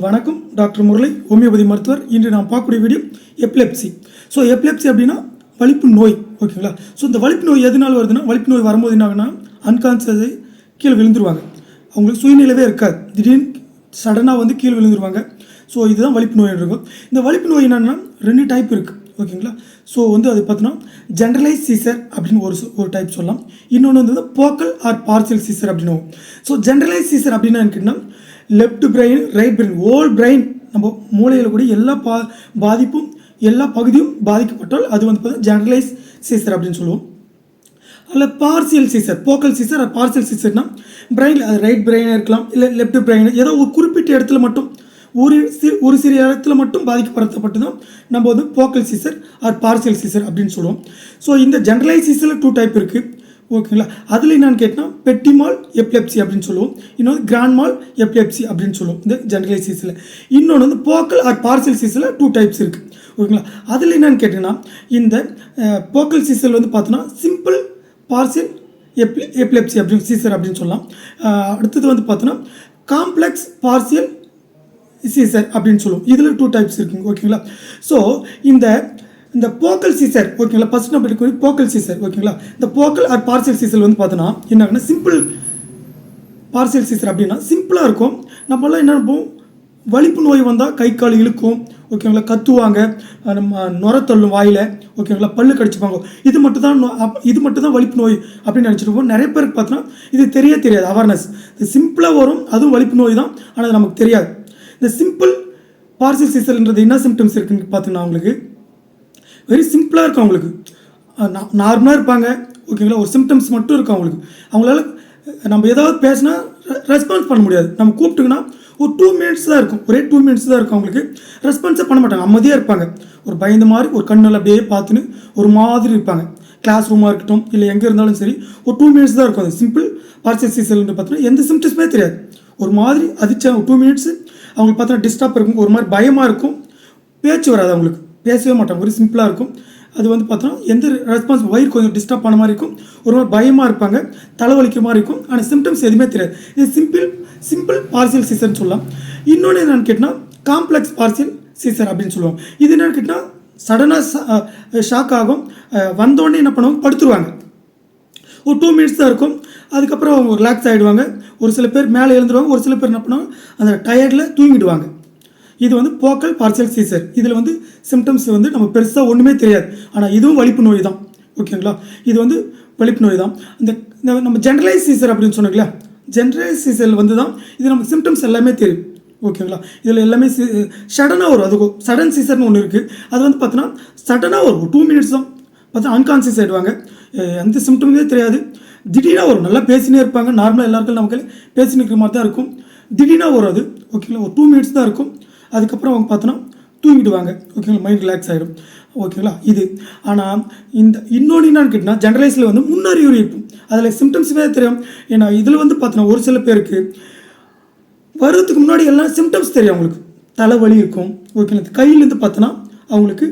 வணக்கம் doctor Murali homeopathy மருத்துவர். இன்று நான் பார்க்கக்கூடிய வீடியோ எப்லெப்சி. ஸோ எப்லெப்சி அப்படின்னா வலிப்பு நோய் ஓகேங்களா? ஸோ இந்த வலிப்பு நோய் எதனால் வருதுன்னா வலிப்பு நோய் வரும்போது என்ன ஆகுனா அன்கான்சியஸை கீழே விழுந்துருவாங்க. அவங்களுக்கு சுயநிலவே இருக்காது. திடீர்னு சடனாக வந்து கீழே விழுந்துருவாங்க. ஸோ இதுதான் வலிப்பு நோய் இருக்கும். இந்த வலிப்பு நோய் என்னென்னா ரெண்டு டைப் இருக்குது ஓகேங்களா? ஸோ வந்து அது பார்த்தோன்னா ஜென்ரலைஸ் சீசர் அப்படின்னு ஒரு ஒரு டைப் சொல்லலாம். இன்னொன்று வந்து போக்கல் ஆர் பார்சியல் சீசர் அப்படின்னு ஸோ ஜென்ரலைஸ் சீசர் அப்படின்னா என்னன்னா left brain right brain whole brain நம்ம மூளையில் கூட எல்லா பா பாதிப்பும் எல்லா பகுதியும் பாதிக்கப்பட்டால் அது வந்து பார்த்தீங்கன்னா ஜென்ரலைஸ் சீசர் அப்படின்னு சொல்லுவோம். அதில் partial seizure focal seizure partial சீசர்னா brain அது ரைட் பிரெயினாக இருக்கலாம் இல்லை லெஃப்ட் பிரெயின் ஏதோ ஒரு குறிப்பிட்ட இடத்துல மட்டும் ஒரு சிறு ஒரு சிறிய இடத்துல மட்டும் பாதிக்கப்படுத்தப்பட்டு தான் நம்ம வந்து focal seizure or partial seizure அப்படின்னு சொல்லுவோம். ஸோ இந்த ஜென்ரலைஸ் சீசரில் டூ டைப் இருக்குது ஓகேங்களா? அதில் என்னென்னு கேட்டால் பெட்டிமால் எப்லெப்சி அப்படின்னு சொல்லுவோம். இன்னொன்று கிராண்ட்மால் எப்லெப்சி அப்படின்னு சொல்லுவோம் இந்த ஜென்ரலைஸ் சீஸில் இன்னொன்று வந்து focal or parcel சீஸில் two types இருக்குது ஓகேங்களா? அதில் என்னென்னு கேட்டிங்கன்னா இந்த போக்கல் சீசல் வந்து பார்த்தோன்னா சிம்பிள் பார்சல் எப்லி எப்லெப்சி அப்படின்னு சீசர் அப்படின்னு சொல்லலாம். அடுத்தது வந்து பார்த்தோன்னா காம்ப்ளெக்ஸ் பார்சியல் சீசர் அப்படின்னு சொல்லுவோம். இதில் டூ டைப்ஸ் இருக்குங்க. ஓகேங்களா? ஸோ இந்த இந்த போக்கல் சீசர் ஓகேங்களா ஃபர்ஸ்ட் நம்ம எடுக்கக்கூடிய போக்கல் சீசர் ஓகேங்களா இந்த போக்கல் ஆர் பார்சியல் சீசர் வந்து பார்த்தோன்னா என்ன ஆகுனா சிம்பிள் பார்சியல் சீசர் அப்படின்னா சிம்பிளாக இருக்கும். நம்மளாம் என்ன நினைப்போம் வலிப்பு நோய் வந்தால் கை கால் இழுக்கும் ஓகேங்களா கத்துவாங்க. நம்ம நுர தள்ளும் வாயில் ஓகேங்களா பல்லு கடிச்சுப்பாங்க. இது மட்டும் தான் நோ- இது மட்டும் தான் வலிப்பு நோய் அப்படின்னு நினச்சிட்டு நிறைய பேருக்கு பார்த்தோன்னா இது தெரிய தெரியாது அவேர்னஸ் இது சிம்பிளாக வரும் அதுவும் வலிப்பு நோய் தான் ஆனால் அது நமக்கு தெரியாது. இந்த சிம்பிள் பார்சியல் சீசர்ன்றது என்ன சிம்டம்ஸ் இருக்குன்னு பார்த்தீங்கன்னா அவங்களுக்கு வெரி சிம்பிளாக இருக்கும் அவங்களுக்கு. நார்மலாக இருப்பாங்க. ஓகேங்களா ஒரு சிம்டம்ஸ் மட்டும் இருக்கும் அவங்களுக்கு. அவங்களால நம்ம ஏதாவது பேசினா ரெஸ்பான்ஸ் பண்ண முடியாது. நம்ம கூப்பிட்டுங்கன்னா ஒரு டூ மினிட்ஸ் தான் இருக்கும். ஒரே டூ மினிட்ஸ் தான் இருக்கும் அவங்களுக்கு. ரெஸ்பான்ஸே பண்ண மாட்டாங்க. அமைதியாக இருப்பாங்க. ஒரு பயந்த மாதிரி ஒரு கண்ணில் அப்படியே பார்த்துன்னு ஒரு மாதிரி இருப்பாங்க. கிளாஸ் ரூமாக இருக்கட்டும் இல்லை எங்கே இருந்தாலும் சரி ஒரு டூ மினிட்ஸ் தான் இருக்கும். அது சிம்பிள் பார்சல் சீசல்னு பார்த்தோன்னா எந்த சிம்டம்ஸுமே தெரியாது. ஒரு மாதிரி அதிர்ச்சா டூ மினிட்ஸ் அவங்களுக்கு பார்த்தோன்னா டிஸ்டர்ப் இருக்கும். ஒரு மாதிரி பயமாக இருக்கும். பேச்சு வராது அவங்களுக்கு. பேசவே மாட்டாங்க. ஒரு சிம்பிளாக இருக்கும். அது வந்து பார்த்தோன்னா எந்த ரெஸ்பான்ஸ் ஒயர் கொஞ்சம் டிஸ்டர்ப் பண்ண மாதிரி இருக்கும். ஒரு மாதிரி பயமாக இருப்பாங்க. தலைவலிக்கிற மாதிரி இருக்கும். ஆனால் சிம்டம்ஸ் எதுவுமே தெரியாது. இது சிம்பிள் சிம்பிள் பார்சியல் சீசர்னு சொல்லலாம். இன்னொன்று என்னென்னு கேட்டால் காம்ப்ளெக்ஸ் பார்சியல் சீசர் அப்படின்னு சொல்லுவோம் இது என்னென்னு கேட்டால் சடனாக ஷாக் ஆகும். வந்தோடனே என்ன பண்ணுவாங்க? படுத்துருவாங்க. ஒரு டூ மினிட்ஸ் தான் இருக்கும். அதுக்கப்புறம் அவங்க ரிலாக்ஸ் ஆகிடுவாங்க ஒரு சில பேர் மேலே எழுந்துருவாங்க. ஒரு சில பேர் என்ன பண்ணுவாங்க? அந்த டயர்டில் தூங்கிடுவாங்க. இது வந்து போக்கல் பார்சல் சீசர் இதில் வந்து சிம்டம்ஸ் வந்து நம்ம பெருசாக ஒன்றுமே தெரியாது. ஆனால் இதுவும் வலிப்பு நோய் தான். ஓகேங்களா இது வந்து வலிப்பு நோய் தான். இந்த நம்ம ஜென்ரலைஸ் சீசர் அப்படின்னு சொன்னீங்களா ஜென்ரலைஸ் சீசர் வந்து தான் இது நமக்கு சிம்டம்ஸ் எல்லாமே தெரியும். ஓகேங்களா இதில் எல்லாமே சடனாக வரும். அது சடன் சீசர்னு ஒன்று இருக்குது அது வந்து பார்த்தோன்னா சடனாக வரும். டூ மினிட்ஸ் தான். பார்த்தா அன்கான்சியஸ் ஆகிடுவாங்க எந்த சிம்டமே தெரியாது. திடீர்னா வரும். நல்லா பேசினே இருப்பாங்க. நார்மலாக எல்லாருக்கும் நமக்கு பேசினு இருக்கிற மாதிரி தான் இருக்கும். திடீர்னா வரும் அது ஓகேங்களா ஒரு டூ மினிட்ஸ் தான் இருக்கும். அதுக்கப்புறம் அவங்க பார்த்தோன்னா தூங்கிடுவாங்க. ஓகேங்களா மைண்ட் ரிலாக்ஸ் ஆகிடும் ஓகேங்களா இது. ஆனால் இந்த இன்னொன்று என்னன்னு கேட்டிங்கன்னா ஜென்ரலைஸில் வந்து முன்னறிகுறி இருக்கும். அதில் சிம்டம்ஸுமே தெரியும். ஏன்னா இதில் வந்து பார்த்தோன்னா ஒரு சில பேருக்கு வர்றதுக்கு முன்னாடி எல்லாம் சிம்டம்ஸ் தெரியும் அவங்களுக்கு. தலைவலி இருக்கும். ஓகேங்களா கையிலேருந்து பார்த்தோன்னா அவங்களுக்கு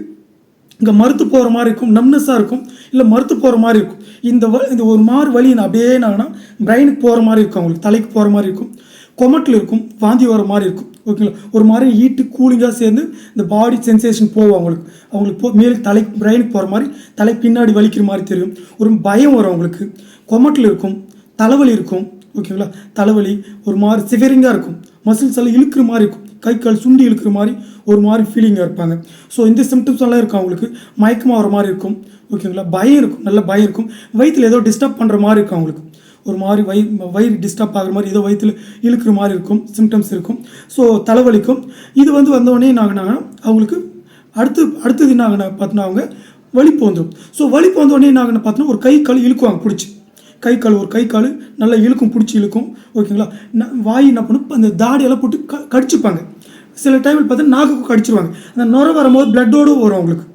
இங்கே மறுத்து போகிற மாதிரி இருக்கும். நம்னஸாக இருக்கும். இல்லை மறுத்து போகிற மாதிரி இருக்கும். இந்த வ இந்த ஒரு மாதிரி வலி நான் அப்படியே என்னன்னா பிரெயினுக்கு போகிற மாதிரி இருக்கும் அவங்களுக்கு. தலைக்கு போகிற மாதிரி இருக்கும். கொமட்டில் இருக்கும் வாந்தி வர மாதிரி இருக்கும். ஓகேங்களா ஒரு மாதிரி ஹீட்டு கூலிங்காக சேர்ந்து இந்த பாடி சென்சேஷன் போகும் அவங்களுக்கு. அவங்களுக்கு போ மேல் தலை பிரெயினுக்கு போகிற மாதிரி தலை பின்னாடி வலிக்கிற மாதிரி தெரியும். ஒரு பயம் வரும் அவங்களுக்கு. கொமட்டில் இருக்கும் தலைவலி இருக்கும். ஓகேங்களா தலைவலி ஒரு மாதிரி சிவரிங்காக இருக்கும். மசில்ஸ் எல்லாம் இழுக்கிற மாதிரி இருக்கும். கை கால் சுண்டி இழுக்கிற மாதிரி ஒரு மாதிரி ஃபீலிங்காக இருப்பாங்க. ஸோ இந்த சிம்டம்ஸ் எல்லாம் இருக்கும் அவங்களுக்கு. மயக்கமாக வர மாதிரி இருக்கும். ஓகேங்களா பயம் இருக்கும். நல்ல பயம் இருக்கும். வயிற்றில் ஏதோ டிஸ்டர்ப் பண்ணுற மாதிரி இருக்கும் அவங்களுக்கு. ஒரு மாதிரி வயி வயிறு டிஸ்டர்ப் ஆகிற மாதிரி ஏதோ வயிற்றில் இழுக்கிற மாதிரி இருக்கும் சிம்டம்ஸ் இருக்கும். ஸோ தலைவலிக்கும். இது வந்து வந்தோடனே என்ன ஆகுனாங்கன்னா அவங்களுக்கு அடுத்து அடுத்தது என்ன ஆகுனா பார்த்தோன்னா அவங்க வலிப்பு வந்துடும் ஸோ வலிப்பு வந்தோடனே என்ன ஆகுனா பார்த்தோன்னா ஒரு கை கால் இழுக்குவாங்க பிடிச்சி. கை கால் ஒரு கை கால் நல்லா இழுக்கும் பிடிச்சி இழுக்கும். ஓகேங்களா வாய் என்ன பண்ணும் அந்த தாடியெல்லாம் போட்டு க கடிச்சுப்பாங்க. சில டைமில் பார்த்தா நாக்குக்கு கடிச்சிருவாங்க. அந்த நுர வரும்போது பிளட்டோடு வரும் அவங்களுக்கு.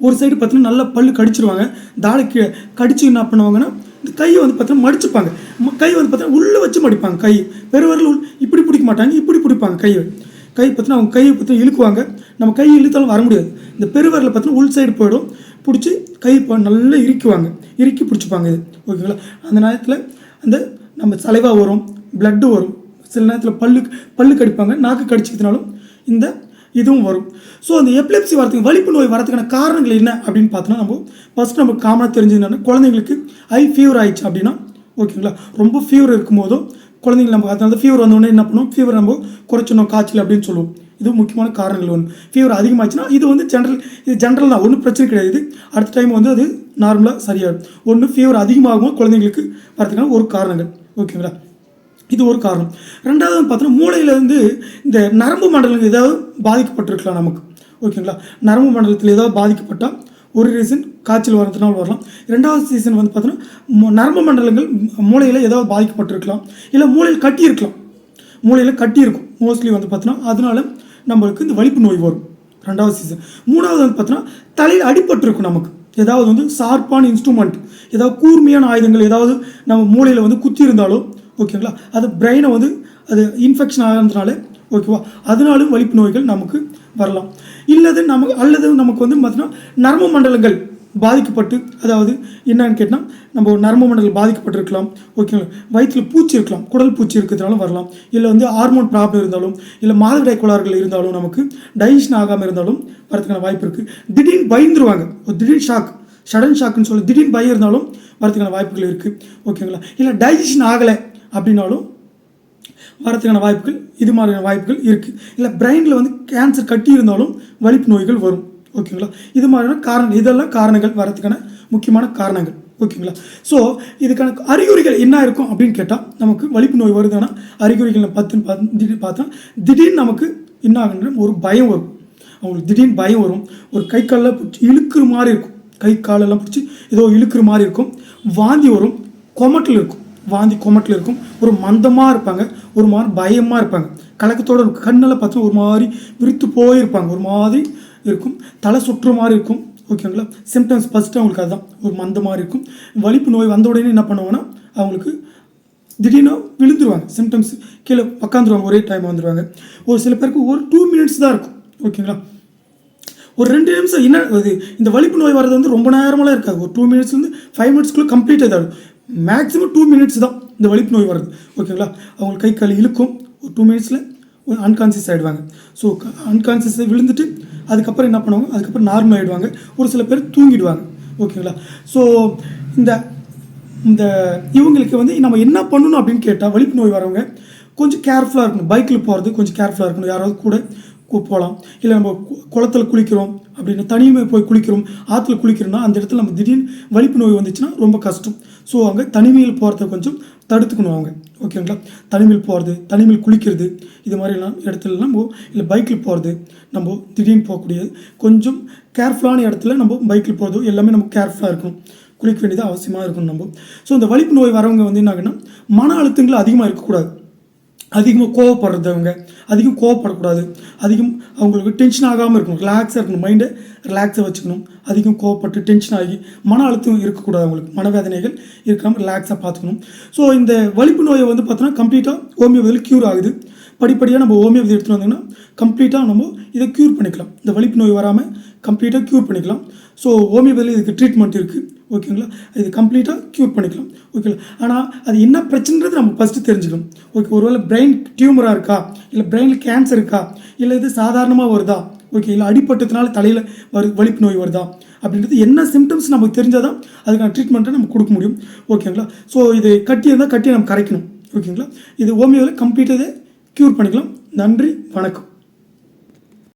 ஒரு சைடு பார்த்தீங்கன்னா நல்லா பல்லு கடிச்சிருவாங்க. தாடை கீழே கடிச்சு என்ன பண்ணுவாங்கன்னா கையை வந்து பார்த்தீங்கன்னா மடிச்சுப்பாங்க. ம- கை வந்து பார்த்தீங்கன்னா உள்ளே வச்சு மடிப்பாங்க. கை பெருவரில் உள் இப்படி பிடிக்க மாட்டாங்க. இப்படி பிடிப்பாங்க கையை. கை பார்த்தீங்கன்னா அவங்க கையை பார்த்தீங்கன்னா இழுக்குவாங்க. நம்ம கை இழுத்தாலும் வர முடியாது. இந்த பெருவரில் பார்த்தீங்கன்னா உள் சைடு போயிடும். பிடிச்சி கை ப- நல்லா இறுக்குவாங்க. இறுக்கி பிடிச்சிப்பாங்க இது. ஓகேங்களா அந்த நேரத்தில் அந்த நம்ம சலைவாக வரும் பிளட்டு வரும். சில நேரத்தில் பல்லு பல்லு கடிப்பாங்க. நாக்கு கடிச்சிக்கிறதுனாலும் இந்த இதுவும் வரும். ஸோ அந்த எப்லெப்சி வரதுக்கு வலிப்பு நோய் வரதுக்கான காரணங்கள் என்ன அப்படின்னு பார்த்தோன்னா நம்ம ஃபஸ்ட் நமக்கு காமனாக தெரிஞ்சது என்னென்னா குழந்தைங்களுக்கு ஐ ஃபீவர் ஆயிடுச்சு அப்படின்னா ஓகேங்களா ரொம்ப ஃபீவர் இருக்கும்போதும் குழந்தைங்க நம்ம அதனால ஃபீவர் வந்தோடனே என்ன பண்ணுவோம்? ஃபீவர் நம்ம குறைச்சிடணும் காய்ச்சல் அப்படின்னு சொல்லுவோம். இது முக்கியமான காரணங்கள் ஒன்று ஃபீவர் அதிகமாச்சுன்னா இது வந்து ஜென்ரல் இது ஜென்ரல் தான். ஒன்றும் பிரச்சனை கிடையாது. அடுத்த டைம் வந்து அது நார்மலாக சரியாகும் ஒன்று ஃபீவர் அதிகமாகும் குழந்தைங்களுக்கு வரதுக்கான ஒரு காரணங்கள். ஓகேங்களா இது ஒரு காரணம். ரெண்டாவது பார்த்தோன்னா மூளையிலேருந்து இந்த நரம்பு மண்டலங்கள் ஏதாவது பாதிக்கப்பட்டிருக்கலாம் நமக்கு. ஓகேங்களா? நரம்பு மண்டலத்தில் ஏதாவது பாதிக்கப்பட்டால் ஒரு ரீசன் காய்ச்சல் வரதுனால வரலாம். ரெண்டாவது சீசன் வந்து பார்த்தோன்னா நரம்பு மண்டலங்கள் மூளையில் ஏதாவது பாதிக்கப்பட்டிருக்கலாம். இல்லை மூளையில் கட்டியிருக்கலாம். மூளையில் கட்டி இருக்கும் மோஸ்ட்லி வந்து பார்த்தோன்னா அதனால நம்மளுக்கு இந்த வலிப்பு நோய் வரும். ரெண்டாவது சீசன் மூணாவது வந்து பார்த்தோன்னா தலையில் அடிபட்டிருக்கும் நமக்கு. ஏதாவது வந்து ஷார்ப்பான இன்ஸ்ட்ருமெண்ட் ஏதாவது கூர்மையான ஆயுதங்கள் ஏதாவது நம்ம மூளையில் வந்து குத்தி இருந்தாலோ ஓகேங்களா அது பிரெயினை வந்து அது இன்ஃபெக்ஷன் ஆகிறதுனால ஓகேவா அதனாலும் வலிப்பு நோய்கள் நமக்கு வரலாம். இல்லது நமக்கு அல்லது நமக்கு வந்து பார்த்தீங்கன்னா நரம்பு மண்டலங்கள் பாதிக்கப்பட்டு அதாவது என்னன்னு கேட்டால் நம்ம நரம்பு மண்டலம் பாதிக்கப்பட்டிருக்கலாம் ஓகேங்களா வயிற்றில் பூச்சி இருக்கலாம் குடல் பூச்சி இருக்கிறதுனால வரலாம். இல்லை வந்து ஹார்மோன் ப்ராப்ளம் இருந்தாலும் இல்லை மாதவிடாய் கோளாறுகள் இருந்தாலும் நமக்கு டைஜஷன் ஆகாமல் இருந்தாலும் வரதுக்கான வாய்ப்பு இருக்குது திடீர்னு பயந்துருவாங்க. ஒரு திடீர் ஷாக் சடன் ஷாக்குன்னு சொல்லி திடீர்னு பயம் இருந்தாலும் வரதுக்கான வாய்ப்புகள் இருக்குது ஓகேங்களா இல்லை டைஜஷன் ஆகலை அப்படின்னாலும் வரதுக்கான வாய்ப்புகள் இது மாதிரியான வாய்ப்புகள் இருக்குது இல்லை பிரெயினில் வந்து கேன்சர் கட்டி இருந்தாலும் வலிப்பு நோய்கள் வரும். ஓகேங்களா இது மாதிரியான காரணம் இதெல்லாம் காரணங்கள் வரத்துக்கான முக்கியமான காரணங்கள். ஓகேங்களா ஸோ இதுக்கான அறிகுறிகள் என்ன இருக்கும் அப்படின்னு கேட்டால் நமக்கு வலிப்பு நோய் வருதுன்னா அறிகுறிகள் பத்துன்னு பார்த்து திடீர்னு பார்த்தா திடீர்னு நமக்கு என்ன ஆகுன்ற ஒரு பயம் வரும். அவங்களுக்கு திடீர்னு பயம் வரும். ஒரு கை காலில் பிடிச்சி இழுக்கிற மாதிரி இருக்கும். கை காலெல்லாம் பிடிச்சி ஏதோ இழுக்கிற மாதிரி இருக்கும். வாந்தி வரும். கொமட்டில் இருக்கும். வாந்தி கொமட்டில் இருக்கும். ஒரு மந்தமாக இருப்பாங்க. ஒரு மாதிரி பயமாக இருப்பாங்க. கலக்கத்தோட இருக்கும். கண்ணெல்லாம் பார்த்தா ஒரு மாதிரி விரித்து போயிருப்பாங்க. ஒரு மாதிரி இருக்கும். தலை சுற்று மாதிரி இருக்கும். ஓகேங்களா சிம்டம்ஸ் ஃபஸ்ட்டு அவங்களுக்கு அதுதான். ஒரு மந்த மாதிரி இருக்கும். வலிப்பு நோய் வந்த உடனே என்ன பண்ணுவாங்கன்னா அவங்களுக்கு திடீர்னு விழுந்துருவாங்க. சிம்டம்ஸ் கீழே உக்காந்துருவாங்க. ஒரே டைம் வந்துடுவாங்க ஒரு சில பேருக்கு ஒரு டூ மினிட்ஸ் தான் இருக்கும். ஓகேங்களா ஒரு ரெண்டு நிமிஷம் என்ன இது இந்த வலிப்பு நோய் வர்றது வந்து ரொம்ப நேரமெல்லாம் இருக்காது. ஒரு டூ மினிட்ஸ்லேருந்து ஃபைவ் மினிட்ஸ்க்குள்ளே கம்ப்ளீட் ஆகிடும் மேக்ஸிமம் டூ மினிட்ஸ் தான் இந்த வலிப்பு நோய் வருது ஓகேங்களா அவங்களுக்கு கை கால் இழுக்கும். ஒரு டூ மினிட்ஸில் அன்கான்சியஸ் ஆகிடுவாங்க ஸோ அன்கான்சியஸை விழுந்துட்டு அதுக்கப்புறம் என்ன பண்ணுவாங்க? அதுக்கப்புறம் நார்மல் ஆகிடுவாங்க ஒரு சில பேர் தூங்கிடுவாங்க. ஓகேங்களா ஸோ இந்த இந்த இவங்களுக்கு வந்து நம்ம என்ன பண்ணணும் அப்படின்னு கேட்டால் வலிப்பு நோய் வரவங்க கொஞ்சம் கேர்ஃபுல்லாக இருக்கணும். பைக்கில் போகிறது கொஞ்சம் கேர்ஃபுல்லாக இருக்கணும். யாராவது கூட போகலாம் இல்லை நம்ம கு- குளத்துல குளிக்கிறோம். அப்படின்னு தனிமை போய் குளிக்கிறோம் ஆற்றுல குளிக்கிறோம்னா அந்த இடத்துல நம்ம திடீர்னு வலிப்பு நோய் வந்துச்சுன்னா ரொம்ப கஷ்டம். ஸோ அங்கே தனிமையில் போகிறத கொஞ்சம் தடுத்துக்கணும் அவங்க. ஓகேங்களா தனிமையில் போகிறது தனிமையில் குளிக்கிறது இது மாதிரிலாம் இடத்துலலாம் நம்ம இல்லை பைக்கில் போகிறது நம்ம திடீர்னு போகக்கூடியது கொஞ்சம் கேர்ஃபுல்லான இடத்துல நம்ம பைக்கில் போகிறதோ எல்லாமே நம்ம கேர்ஃபுல்லாக இருக்கணும். குளிக்க வேண்டியது அவசியமாக இருக்கணும் நம்ம. ஸோ இந்த வலிப்பு நோய் வரவங்க வந்து என்ன ஆகுன்னா மன அழுத்தங்கள் அதிகமாக இருக்கக்கூடாது. அதிகமாக கோவப்படுறதவங்க அதிகம் கோவப்படக்கூடாது. அதிகம் அவங்களுக்கு டென்ஷன் ஆகாமல் இருக்கணும். ரிலாக்ஸாக இருக்கணும். மைண்டை ரிலாக்ஸாக வச்சுக்கணும். அதிகம் கோவப்பட்டு டென்ஷன் ஆகி மன அழுத்தம் இருக்கக்கூடாது அவங்களுக்கு. மனவேதனைகள் இருக்காமல் ரிலாக்ஸாக பார்த்துக்கணும். ஸோ இந்த வலிப்பு நோயை வந்து பார்த்தோன்னா கம்ப்ளீட்டாக ஹோமியோபதியில் க்யூர் ஆகுது. படிப்படியாக நம்ம ஹோமியோபதி எடுத்துகிட்டு வந்தோம்னா கம்ப்ளீட்டாக நம்ம இதை க்யூர் பண்ணிக்கலாம். இந்த வலிப்பு நோய் வராமல் கம்ப்ளீட்டாக க்யூர் பண்ணிக்கலாம். ஸோ ஹோமியோபதியில் இதுக்கு ட்ரீட்மெண்ட் இருக்குது ஓகேங்களா இது கம்ப்ளீட்டாக க்யூர் பண்ணிக்கலாம். ஓகேங்களா ஆனால் அது என்ன பிரச்சனைன்றது நம்ம ஃபஸ்ட்டு தெரிஞ்சுக்கணும். ஓகே ஒருவேளை பிரெயின் டியூமராக இருக்கா? இல்லை பிரெயினில் கேன்சர் இருக்கா? இல்லை இது சாதாரணமாக வருதா? ஓகே இல்லை அடிப்பட்டதுனால தலையில் வரு வலிப்பு நோய் வருதா? அப்படின்றது என்ன சிம்டம்ஸ் நமக்கு தெரிஞ்சால் தான் அதுக்கான ட்ரீட்மெண்ட்டை நம்ம கொடுக்க முடியும். ஓகேங்களா ஸோ இது கட்டி இருந்தால் கட்டியை நம்ம கரைக்கணும். ஓகேங்களா இது ஹோமியோவில் கம்ப்ளீட்டாக க்யூர் பண்ணிக்கலாம். நன்றி வணக்கம்.